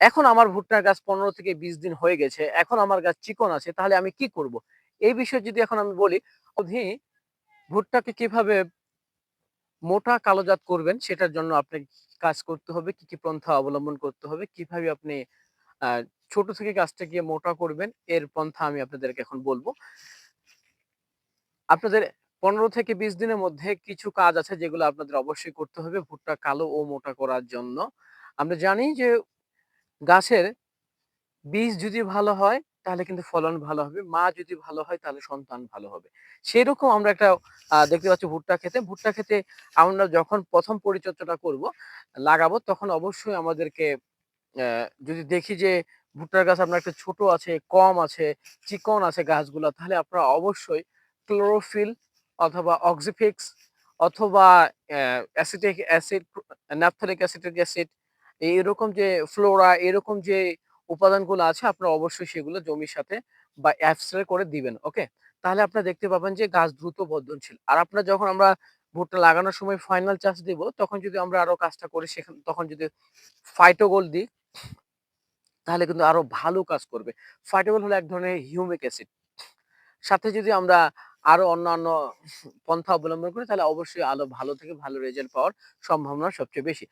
এখন আমার ভুট্টার গাছ ১৫ থেকে ২০ দিন হয়ে গেছে। এখন আমার গাছ চিকন আছে। তাহলে আমি কি করব? এই বিষয়ে যদি এখন আমি বলি, অধি ভুট্টাকে কীভাবে মোটা কালোজাত করবেন সেটার জন্য আপনাকে কাজ করতে হবে, কি, কি পন্থা অবলম্বন করতে হবে, কীভাবে আপনি ছোট থেকে গাছটা গিয়ে মোটা করবেন এর পন্থা আমি আপনাদেরকে এখন বলব আপনাদের ১৫ থেকে ২০ দিনের মধ্যে কিছু কাজ আছে যেগুলো আপনাদের অবশ্যই করতে হবে ভুট্টা কালো ও মোটা করার জন্য। আমরা জানি যে গাছের বীজ যদি ভালো হয় তাহলে কিন্তু ফলন ভালো হবে। মা যদি ভালো হয় তাহলে সন্তান ভালো হবে। সেরকম আমরা একটা দেখতে পাচ্ছি ভুট্টা খেতে ভুট্টা খেতে আমরা যখন প্রথম পরিচর্যাটা করব, লাগাবো তখন অবশ্যই আমাদেরকে যদি দেখি যে ভুট্টার গাছ আপনার একটা ছোট আছে, কম আছে, চিকন আছে গাছগুলা তাহলে আপনারা অবশ্যই ক্লোরোফিল অথবা অক্সিফিক্স অথবা acetic acid, naphthalic acetic acid এরকম যে ফ্লোরা, এরকম যে উপাদানগুলো আছে, আপনারা অবশ্যই সেগুলো জমির সাথে বা স্প্রে করে দিবেন। ওকে? তাহলে আপনারা দেখতে পাবেন যে গাছ দ্রুত বর্ধনশীল। আর আপনার যখন আমরা ভুট্টা লাগানোর সময় ফাইনাল চাষ দিব, তখন যদি আমরা আরও কাজটা করি সেখান, তখন যদি ফাইটোগোল দিই, তাহলে কিন্তু আরও ভালো কাজ করবে। ফাইটোগোল হলো এক ধরনের হিউমিক অ্যাসিড। সাথে যদি আমরা আরও অন্যান্য পন্থা অবলম্বন করি, তাহলে অবশ্যই আলো ভালো থেকে ভালো রেজাল্ট পাওয়ার সম্ভাবনা সবচেয়ে বেশি।